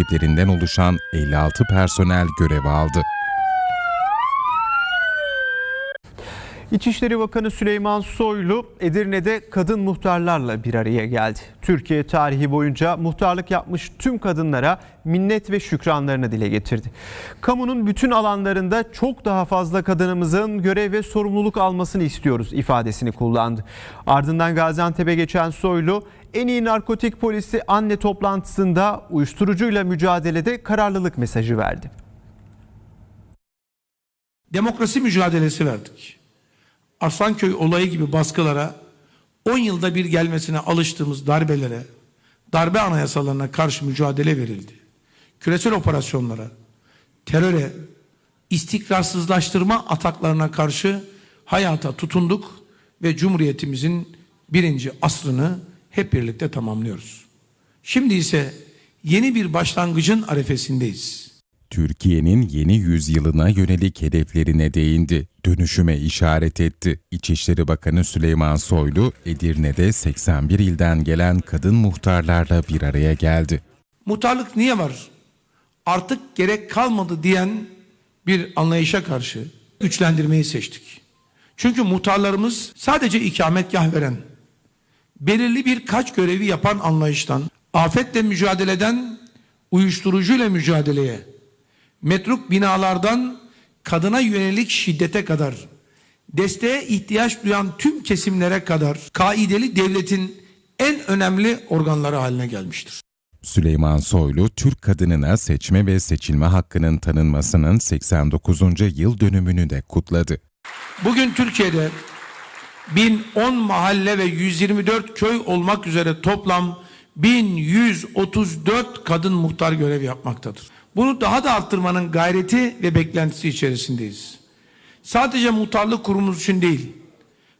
ekiplerinden oluşan 56 personel görev aldı. İçişleri Bakanı Süleyman Soylu Edirne'de kadın muhtarlarla bir araya geldi. Türkiye tarihi boyunca muhtarlık yapmış tüm kadınlara minnet ve şükranlarını dile getirdi. Kamunun bütün alanlarında çok daha fazla kadınımızın görev ve sorumluluk almasını istiyoruz ifadesini kullandı. Ardından Gaziantep'e geçen Soylu en iyi narkotik polisi anne toplantısında uyuşturucuyla mücadelede kararlılık mesajı verdi. demokrasi mücadelesi verdik. Arslanköy olayı gibi baskılara 10 yılda bir gelmesine alıştığımız darbelere, darbe anayasalarına karşı mücadele verildi. Küresel operasyonlara, teröre, istikrarsızlaştırma ataklarına karşı hayata tutunduk ve Cumhuriyetimizin birinci asrını hep birlikte tamamlıyoruz. Şimdi ise yeni bir başlangıcın arefesindeyiz. Türkiye'nin yeni yüzyılına yönelik hedeflerine değindi. Dönüşüme işaret etti. İçişleri Bakanı Süleyman Soylu, Edirne'de 81 ilden gelen kadın muhtarlarla bir araya geldi. Muhtarlık niye var? Artık gerek kalmadı diyen bir anlayışa karşı güçlendirmeyi seçtik. Çünkü muhtarlarımız sadece ikametgah veren, belirli birkaç görevi yapan anlayıştan, afetle mücadeleden uyuşturucuyla mücadeleye, metruk binalardan kadına yönelik şiddete kadar, desteğe ihtiyaç duyan tüm kesimlere kadar kaideli devletin en önemli organları haline gelmiştir. Süleyman Soylu, Türk kadınına seçme ve seçilme hakkının tanınmasının 89. yıl dönümünü de kutladı. Bugün Türkiye'de 1010 mahalle ve 124 köy olmak üzere toplam 1134 kadın muhtar görev yapmaktadır. Bunu daha da arttırmanın gayreti ve beklentisi içerisindeyiz. Sadece muhtarlık kurumumuz için değil,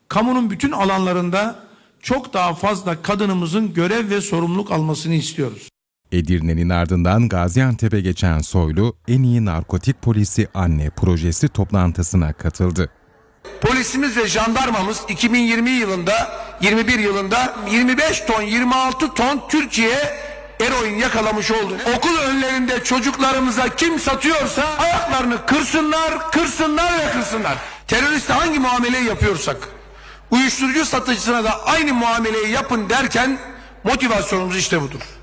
kamunun bütün alanlarında çok daha fazla kadınımızın görev ve sorumluluk almasını istiyoruz. Edirne'nin ardından Gaziantep'e geçen Soylu, en iyi narkotik polisi anne projesi toplantısına katıldı. Polisimiz ve jandarmamız 2020 yılında 21 yılında 25 ton 26 ton Türkiye eroin yakalamış oldu. Okul önlerinde çocuklarımıza kim satıyorsa ayaklarını kırsınlar, kırsınlar ve kırsınlar. Teröriste hangi muameleyi yapıyorsak uyuşturucu satıcısına da aynı muameleyi yapın derken motivasyonumuz işte budur.